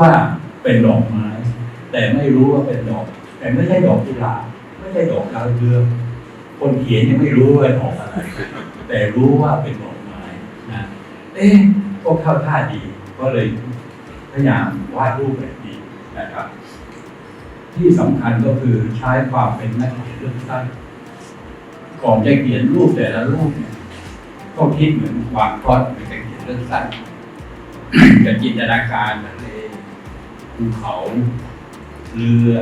ว่าเป็นดอกไม้ แต่ไม่รู้ว่าเป็นดอก แต่ไม่ใช่ดอกกุหลาบไม่ใช่ดอกดาวเรืองคนเขียนยังไม่รู้ว่าดอกอะไร แต่รู้ว่าเป็นดอกไม้นะเอ๊ะก็เข้าท่าดีก็เลยพยายามวาดรูปแบบนี้นะครับ ที่สำคัญก็คือใช้ความเป็นนักเขียนเรื่องสั้นก่อนจะเขียนรูปแต่ละรูปเนี่ยก็คิดเหมือนวางก้อนเป็นจะเขียนเรื่องสั้นจะจินตนาการทะเล ภูเขาเรือ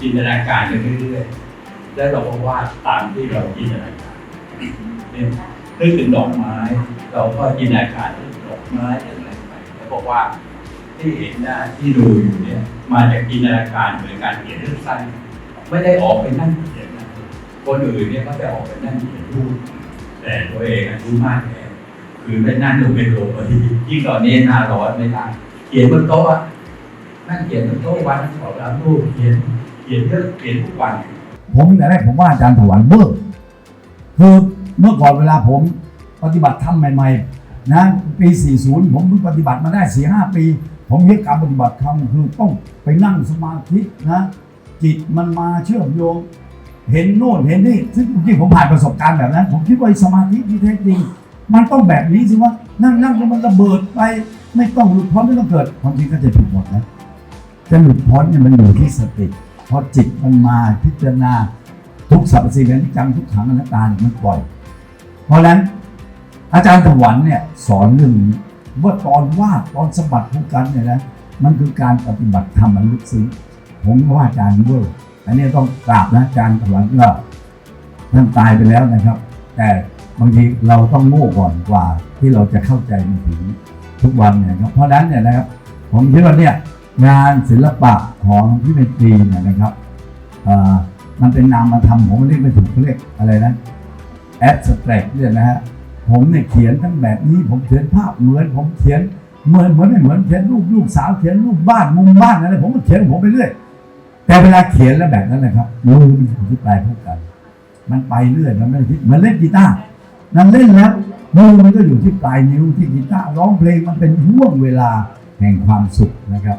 จินตนาการไปเรื่อยๆแล้วเราก็วาดตามที่เราจินตนาการเนี่ยนึกถึงดอกไม้ เราก็จินตนาการเรื่องดอกไม้อะไรไปแล้วบอก็วาที่เห็นหน้าที่ดูอยู่เนี่ยมาจากจินตนาการเหมือนการเขียนเรื่องสั้นไม่ได้ออกไปนั่งเขียนนะคนอื่นเนี่ยก็จะออกไปนั่งเขียนรูปแต่ตัวเองอายุมากแล้วคือไม่นั่งดูเป็นโลพอดียิ่งตอนนี้หน้าร้อนไม่ได้เขียนบนโต๊ะ อะนั่งเขียนบนโต๊ะวันสองสามรูปเขียนเขียนเยอะเขียนทุกวัน ผมแต่แรกผมว่าอาจารย์ถวันเบอร์คือเมื่อก่อนเวลาผมปฏิบัติธรรมใหม่ๆนะปี 40 ผมเพิ่งปฏิบัติมาได้4 5 ปี ผมเรียกการปฏิบัติธรรมคือต้องไปนั่งสมาธินะจิตมันมาเชื่อมโยง เห็นโน่นเห็นนี่ซึ่งจริงผมผ่านประสบการณ์แบบนั้น ผมคิดว่าไอสมาธิที่แท้จริง มันต้องแบบนี้สิว่านั่งนั่งแล้วมันระเบิดไป ไม่ต้องหลุดพ้นไม่ต้องเกิดความจริงก็จะผิดหมดนะ จะหลุดพ้นเนี่ยมันอยู่ที่สติ พอจิตมันมาพิจารณาทุกสรรพสิ่งนั้นจังทุกขังอนัตตาเนี่ยมันปล่อย เพราะนั้นอาจารย์ถวันเนี่ยสอนเรื่องนี้ว่าตอนวาดตอนสมบัติผู้กันเนี่ยนะมันคือการปฏิบัติธรรมอันลึกซึ้งผมว่าอาจารย์เวอร์อันนี้ต้องกราบนะอาจารย์ถวันก็ท่านตายไปแล้วนะครับ แต่บางทีเราต้องโง่ก่อนกว่าที่เราจะเข้าใจมันถึงทุกวันเนี่ยครับเพราะฉะนั้นเนี่ยนะครับผมคิดว่าเนี่ย งานศิลปะของพี่เป็นตรีเนี่ยนะครับมันเป็นนามธรรมผมเรียกไม่ถูกเขาเรียกอะไรนะแอดสแตรกเนี่ยนะฮะผมเนี่ยเขียนทั้งแบบนี้ ผมเขียนภาพเหมือน ผมเขียนเหมือนเหมือนไม่เหมือนเขียนรูปลูกสาวเขียนรูปบ้านมุมบ้านอะไรผมก็เขียนผมไปเรื่อยแต่เวลาเขียนแล้วแบบนั้นนะครับมือมันอยู่ที่ปลายพวกกัน มันไปเรื่อยมันไม่ได้ที่เหมือนเล่นกีตาร์นั่นเล่นแล้วมือมันก็อยู่ที่ปลายนิ้วที่กีตาร์ร้องเพลงมันเป็นห่วงเวลาแห่งความสุขนะครับ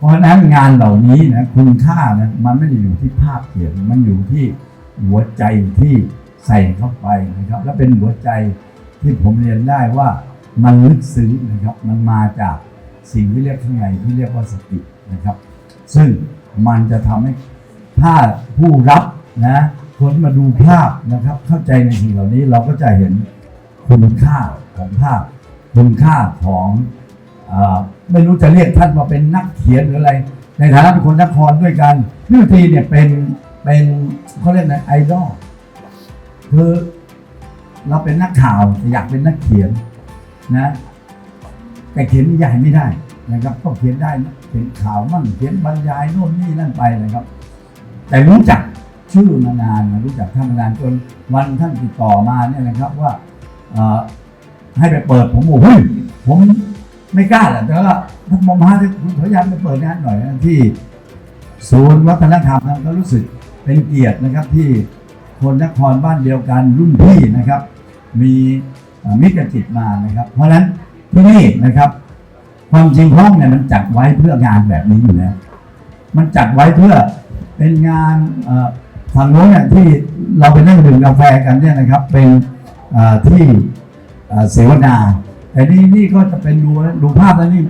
เพราะฉะนั้นงานเหล่านี้นะคุณค่านะมันไม่ได้อยู่ที่ภาพเขียนมันอยู่ที่หัวใจที่ใส่เข้าไปนะครับ และเป็นหัวใจที่ผมเรียนได้ว่ามันลึกซึ้งนะครับ มันมาจากสิ่งที่เรียกข้างในที่เรียกว่าสตินะครับ ซึ่งมันจะทำให้ถ้าผู้รับนะคนมาดูภาพนะครับ เข้าใจในสิ่งเหล่านี้เราก็จะเห็นคุณค่าของภาพ คุณค่าของอ ไม่รู้จะเรียกท่านว่าเป็นนักเขียนหรืออะไร ในฐานะเป็นคนนครด้วยกันพี่วทีเนี่ยเป็นเป็นเขาเรียกนะไอดอลคือเราเป็นนักข่าวอยากเป็นนักเขียนนะ แต่เขียนนิยายไม่ได้นะครับต้องเขียนได้นะเขียนข่าวมั่งเขียนบรรยายโน่นนี่นั่นไปนะครับ แต่รู้จักชื่อมานานนะรู้จักท่านมานานจนวันท่านติดต่อมาเนี่ยนะครับว่าให้ไปเปิดผมบอกเฮ้ยผม ไม่กล้าแหละแต่ว่าท่านมอมฮาที่คุณพยายามไปเปิดงานหน่อยนะที่ศูนย์วัฒนธรรมนะก็รู้สึกเป็นเกียรตินะครับที่คนนครบ้านเดียวกันรุ่นพี่นะครับ มีมิตรจิตมานะครับ เพราะฉะนั้นที่นี่นะครับ ความจริงห้องเนี่ยมันจัดไว้เพื่องานแบบนี้อยู่แล้วมันจัดไว้เพื่อเป็นงานฝั่งโน้นเนี่ยที่เราไปนั่งดื่มกาแฟกันเนี่ยนะครับ เป็นที่เสวนา แต่นี่นี่ก็จะเป็นดูดูภาพแล้วนี่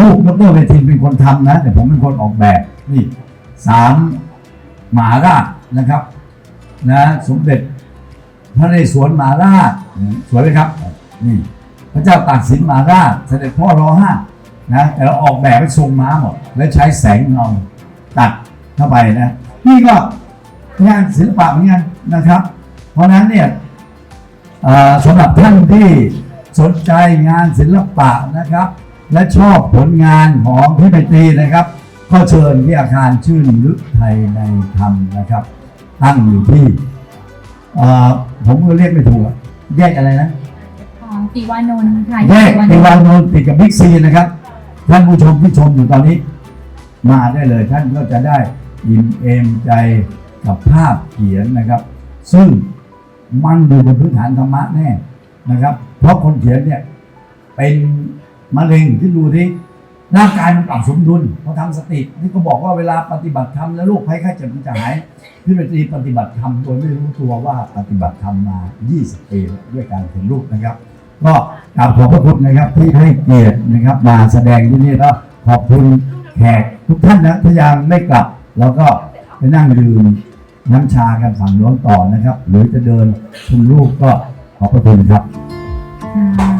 ลูกดรเวทินเป็นคนทำนะ แต่ผมเป็นคนออกแบบนี่สามหมาราชนะครับ นะสมเด็จพระในเรศวรมหาราชสวยไหมครับ นี่พระเจ้าตากสินหมหาราชเสด็จพ่อรอห้านะแต่เราออกแบบให้ทรงม้าหมด และใช้แสงเงาตัดเข้าไปนะ นี่ก็งานศิลปะเหมือนกันนะครับ เพราะนั้นเนี่ยสำหรับท่านที่ สนใจงานศิลปะนะครับ และชอบผลงานของพี่ไมตรีนะครับ ก็เชิญที่อาคารชื่นลึกไทยในธรรมนะครับ ตั้งอยู่ที่เอ่อผมก็เรียกไม่ถูกอะแยกอะไรนะของติวานนท์ค่ะแยกติติวานนท์วานนท์ติดกับบิ๊กซีนะครับ ท่านผู้ชมที่ชมอยู่ตอนนี้ มาได้เลยท่านก็จะได้อิ่มเอมใจกับภาพเขียนนะครับ ซึ่งมันอยู่บนพื้นฐานธรรมะแน่นะครับเพ ราะคนเขียนเนี่ย เป็นมะเร็งที่ดูที่ร่างกายมันปรับสมดุลพอทำสติที่ก็บอกว่าเวลาปฏิบัติธรรมแล้วโรคภัยไข้เจ็บมันจะหายพี่เป็นตีปฏิบัติธรรมโดยไม่รู้ตัวว่าปฏิบัติธรรมมา 20 ปีด้วยการเห็นรูปนะครับ ก็กราบขอบพระคุณนะครับที่ให้เกียรตินะครับ มาแสดงที่นี่แล้วขอบคุณแขกทุกท่านนะพยายามไม่กลับ แล้วก็ไปนั่งดื่มน้ำชากันฝั่งน้นต่อนะครับ หรือจะเดินชมรูปก็ขอบพระคุณครับ ค่ะ